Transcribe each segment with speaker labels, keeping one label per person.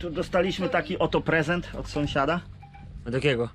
Speaker 1: Tu dostaliśmy taki oto prezent od sąsiada.
Speaker 2: Od jakiego?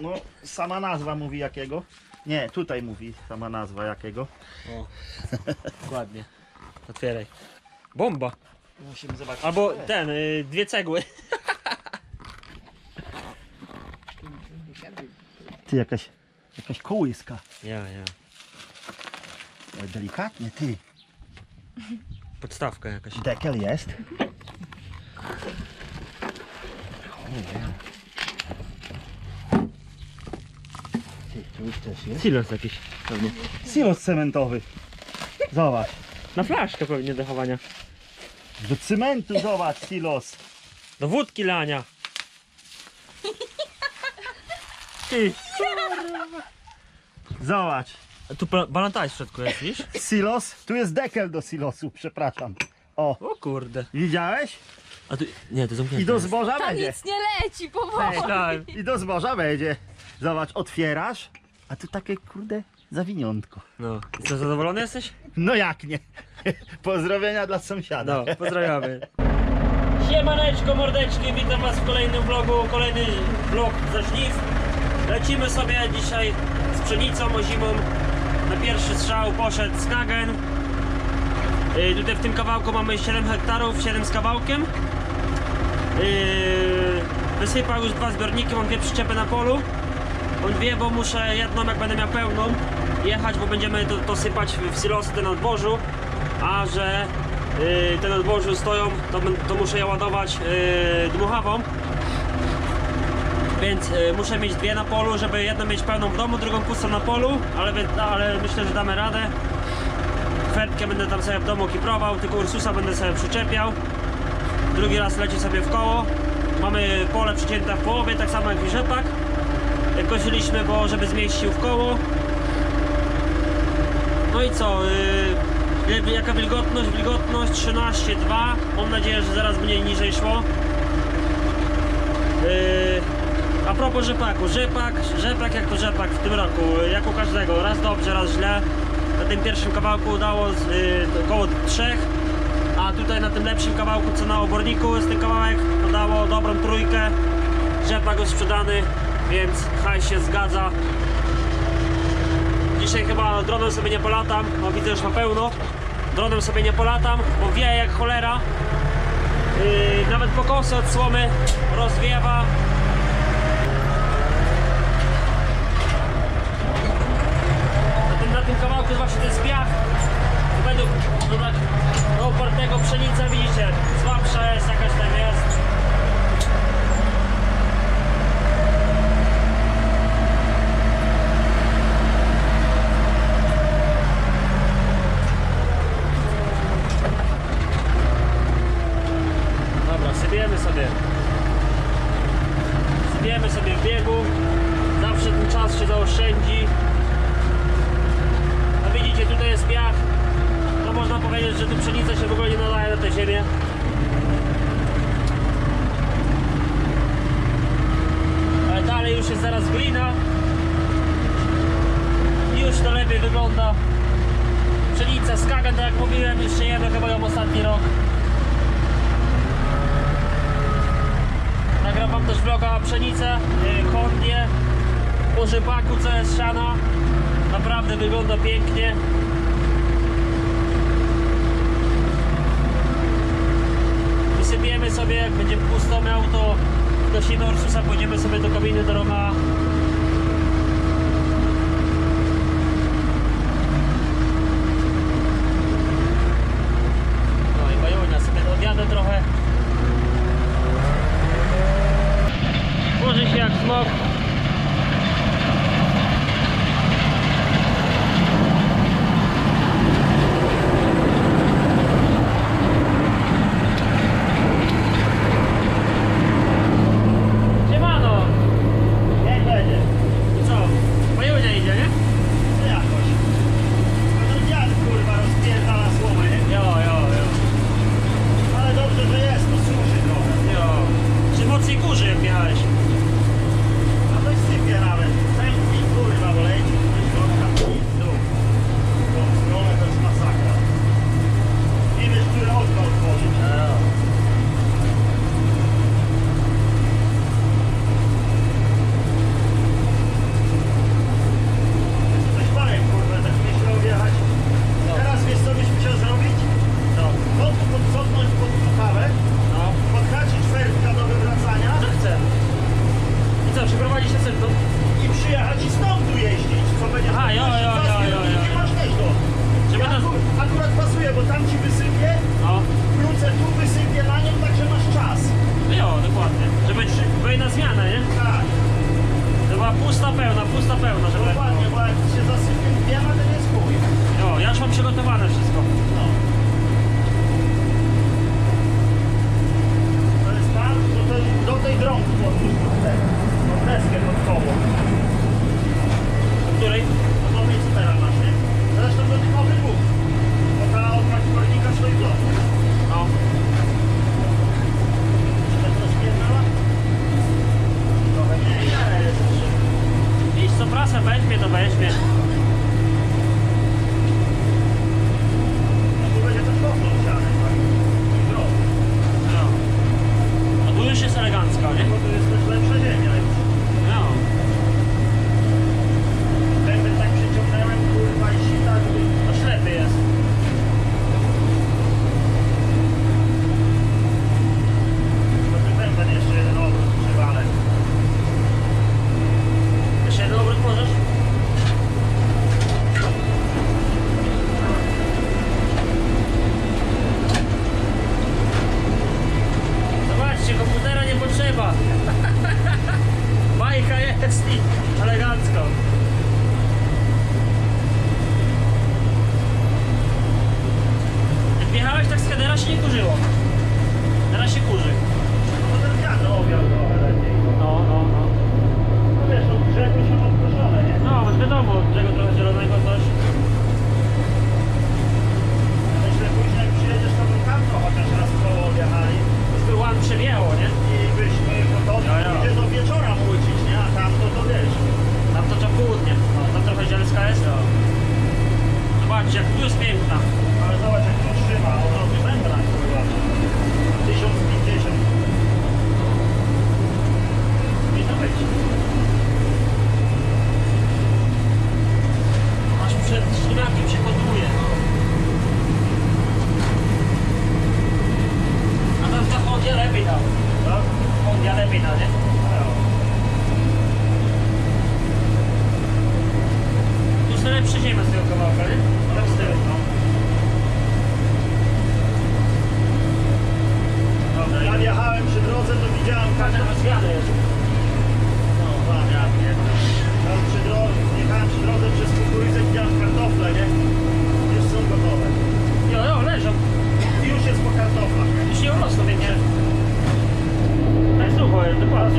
Speaker 1: No, sama nazwa mówi jakiego. Nie, tutaj mówi sama nazwa jakiego.
Speaker 2: O, dokładnie. Otwieraj. Bomba.
Speaker 1: Musimy zobaczyć.
Speaker 2: Albo ten, y, dwie cegły.
Speaker 1: Ty, jakaś, jakaś kołyska.
Speaker 2: Ja, ja.
Speaker 1: Oj, delikatnie, ty.
Speaker 2: Podstawka jakaś.
Speaker 1: Dekel jest. Ty, tu już też jest.
Speaker 2: Silos jakiś pewnie.
Speaker 1: Silos cementowy. Zobacz.
Speaker 2: Na flaszkę pewnie do chowania.
Speaker 1: Do cementu zobacz silos.
Speaker 2: Do wódki lania. Ty,
Speaker 1: Zobacz.
Speaker 2: a tu balantaj w środku jest, widzisz?
Speaker 1: Silos. Tu jest dekel do silosu, przepraszam. O,
Speaker 2: O kurde.
Speaker 1: widziałeś?
Speaker 2: A tu, nie, to zamknięte
Speaker 1: I do
Speaker 2: jest.
Speaker 1: zboża
Speaker 3: Tam
Speaker 1: będzie.
Speaker 3: nic nie leci, powoli.
Speaker 2: Tak.
Speaker 1: I do zboża będzie. Zobacz, otwierasz, a tu takie kurde zawiniątko.
Speaker 2: No, I co, zadowolony jesteś?
Speaker 1: No jak nie? Pozdrowienia dla sąsiada.
Speaker 2: No, pozdrawiamy. Siemaneczko, mordeczki, witam was w kolejnym vlogu, kolejny vlog ze żniw. Lecimy sobie dzisiaj z pszenicą ozimą. Na pierwszy strzał poszedł Skagen. Yy, tutaj w tym kawałku mamy 7 hektarów, 7 z kawałkiem. Yy, wysypał już dwa zbiorniki, mam dwie przyczepy na polu. On wie, bo muszę jedną, jak będę miał pełną, jechać, bo będziemy to, to sypać w silosy na dworzu. A że yy, te na dworzu stoją, to, to muszę je ładować yy, dmuchawą. Więc yy, muszę mieć dwie na polu, żeby jedną mieć pełną w domu, drugą pustą na polu, ale, wy- ale myślę, że damy radę. Kwertkę będę tam sobie w domu kiprował, tylko Ursusa będę sobie przyczepiał. Drugi raz leci sobie w koło. Mamy pole przycięte w połowie, tak samo jak i rzepak. Kosiliśmy, bo żeby zmieścił w koło. No i co? Yy, jaka wilgotność? Wilgotność 13,2. Mam nadzieję, że zaraz będzie niżej szło. Yy, a propos rzepaku. Rzepak, rzepak jak to rzepak w tym roku. Jak u każdego. Raz dobrze, raz źle. Na tym pierwszym kawałku udało z, yy, około 3. A tutaj na tym lepszym kawałku, co na oborniku jest ten kawałek, to dało dobrą trójkę. Rzepak już sprzedany, więc haj się zgadza. Dzisiaj chyba dronem sobie nie polatam, bo widzę już na pełno. Dronem sobie nie polatam, bo wieje jak cholera. Yy, nawet pokosy od słomy rozwiewa. Na tym, na tym kawałku jest właśnie ten spiach. Według no, opartego pszenica widzicie, słabsza jest, jakaś tam jest. Dobra, sypiemy sobie. Sypiemy sobie w biegu. Zawsze ten czas się zaoszczędzi. A widzicie, tutaj jest piach. To można powiedzieć, że tu pszenica się w ogóle nie nadaje na tę ziemię. Ale dalej już jest zaraz glina. Już to lepiej wygląda. Pszenica z kagan, tak jak mówiłem, jeszcze jemy chyba ją ostatni rok. Nagram też vloga pszenicę, yy, chłodnie, po rzepaku co jest siana. Naprawdę wygląda pięknie. Wysypiemy sobie, jak będzie pusto miał, to gasimy Ursusa, pójdziemy sobie do kabiny do Roma. Пуста певна, пуста певна
Speaker 1: живе.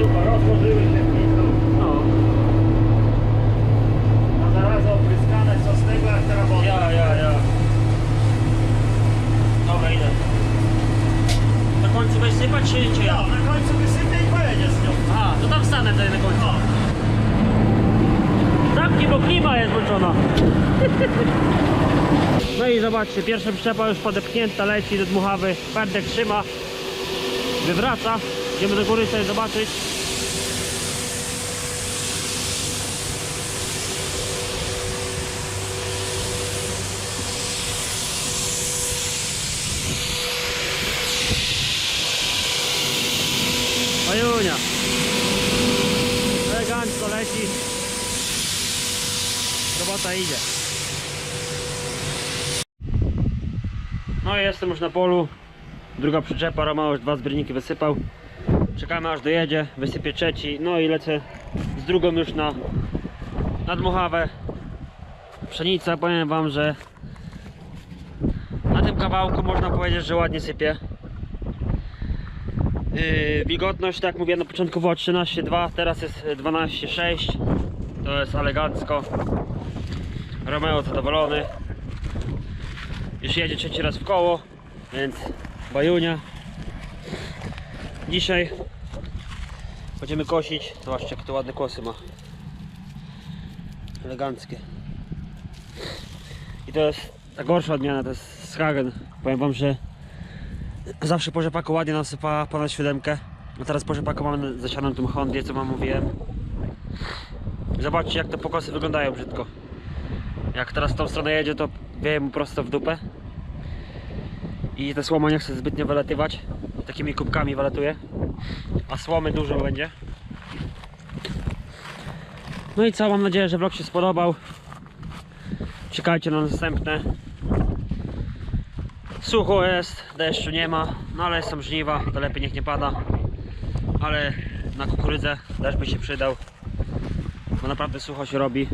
Speaker 1: Rozłożyły się w pizdu.
Speaker 2: No.
Speaker 1: A zaraz opryskane, co z tego, jak teraz.
Speaker 2: Ja, ja, ja. Dobra, idę. Na końcu weź sypać, czy, czy ja?
Speaker 1: No, na końcu wysypię i pojedzie z nią.
Speaker 2: Aha, to tam stanę tutaj na końcu.
Speaker 1: No.
Speaker 2: Zamknij, bo klima jest włączona. No i zobaczcie, pierwsza przyczepa już podepchnięta, leci do dmuchawy, pędek trzyma, wywraca. Idziemy do góry sobie zobaczyć. Majunia. Elegancko leci. Robota idzie. No i jestem już na polu. Druga przyczepa, Roma już dwa zbiorniki wysypał. Czekamy aż dojedzie, wysypię trzeci. No i lecę z drugą już na, na dmuchawę. Pszenica, powiem wam, że na tym kawałku można powiedzieć, że ładnie sypie. Yy, wilgotność, tak jak mówiłem na początku była 13,2, teraz jest 12,6. To jest elegancko. Romeo zadowolony. Już jedzie trzeci raz w koło, więc bajunia. Dzisiaj będziemy kosić. Zobaczcie, jakie to ładne kosy ma. Eleganckie. I to jest ta gorsza odmiana, to jest Skagen. Powiem wam, że zawsze po rzepaku ładnie nasypała ponad siódemkę. A teraz po rzepaku mamy zasianą tą Hondię, co wam mówiłem. Zobaczcie jak te pokosy wyglądają brzydko. Jak teraz w tą stronę jedzie, to wieje mu prosto w dupę. I ta słoma nie chce zbytnio wylatywać. Takimi kubkami wylatuje. A słomy dużo będzie. No i co, mam nadzieję, że vlog się spodobał. Czekajcie na następne. Sucho jest, deszczu nie ma, no ale są żniwa, to lepiej niech nie pada. Ale na kukurydzę też by się przydał. bo naprawdę sucho się robi.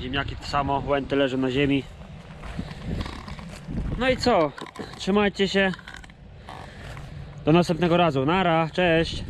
Speaker 2: Ziemniaki to samo, łęty leżą na ziemi. No i co? Trzymajcie się. Do następnego razu. Nara, cześć.